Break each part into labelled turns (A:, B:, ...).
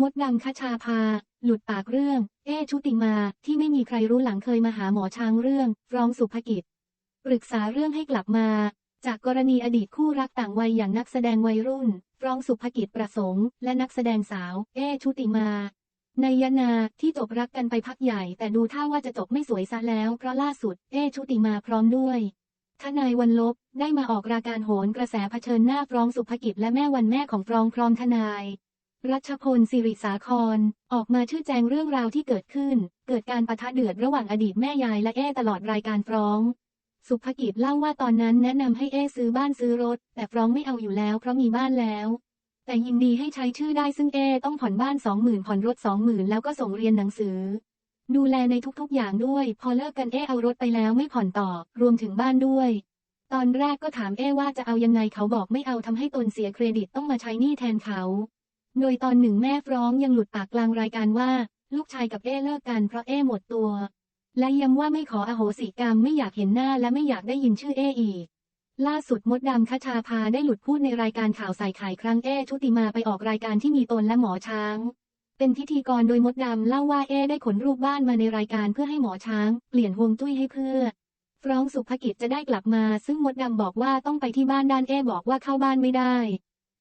A: มดดำคชาภาหลุดปากเรื่อง เอชุติมา ที่ไม่มีใครรู้หลังเคยมาหาหมอช้างเรื่องร้องสุภกิจ ปรึกษาเรื่องให้กลับมา จากกรณีอดีตคู่รักต่างวัยอย่างนักแสดงวัยรุ่นร้องสุภกิจประสงค์ และนักแสดงสาว เอชุติมาในยนาที่จบรักกันไปพักใหญ่ แต่ดูท่าว่าจะจบไม่สวยซะแล้วเพราะล่าสุด เอชุติมาพร้อมด้วยทนายวันลบได้มาออกรายการโหนกระแสเผชิญหน้าฟรองสุภกิจและแม่วันแม่ของฟรองพร้อมทนาย รัชพลสิริสาคร ออกมาชื่อแจงเรื่องราวที่เกิดขึ้น เกิดการประทะเดือดระหว่างอดีตแม่ยายและเอตลอดรายการฟรอง สุภกิจเล่าว่าตอนนั้นแนะนำให้เอซื้อบ้านซื้อรถ แต่ฟรองไม่เอาอยู่แล้วเพราะมีบ้านแล้ว แต่ยินดีให้ใช้ชื่อได้ซึ่งเอต้องผ่อนบ้านสองหมื่นผ่อนรถสองหมื่นแล้วก็ส่งเรียนหนังสือ ดูแลในทุกๆอย่างด้วย พอเลิกกันเอเอารถไปแล้วไม่ผ่อนต่อ รวมถึงบ้านด้วยตอนแรกก็ถามเอ้ว่าจะเอายังไงเขาบอกไม่เอาทำให้ตนเสียเครดิตต้องมาใช้หนี้แทนเขา โดยตอนหนึ่งแม่ฟร้องยังหลุดปากกลางรายการว่า ลูกชายกับเอเลิกกันเพราะเอหมดตัว และย้ำว่าไม่ขออโหสิกรรมไม่อยากเห็นหน้าและไม่อยากได้ยินชื่อเออีก ล่าสุดมดดำคชาพาได้หลุดพูดในรายการข่าวใส่ไข่ครั้งเอชุติมาไปออกรายการที่มีตนและหมอช้าง เป็นพิธีกรโดยมดดำเล่าว่าเอได้ขนรูปบ้านมาในรายการเพื่อให้หมอช้าง เปลี่ยนฮวงจุ้ยให้เพื่อฟรองสุภกิจจะได้กลับมา ซึ่งมดดำบอกว่าต้องไปที่บ้านด้านเอบอกว่าเข้าบ้านไม่ได้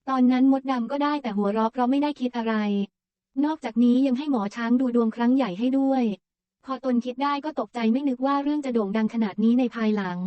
A: ตอนนั้นมดดำก็ได้แต่หัวเราะเพราะไม่ได้คิดอะไร นอกจากนี้ยังให้หมอช้างดูดวงครั้งใหญ่ให้ด้วย พอตนคิดได้ก็ตกใจไม่นึกว่าเรื่องจะโด่งดังขนาดนี้ในภายหลัง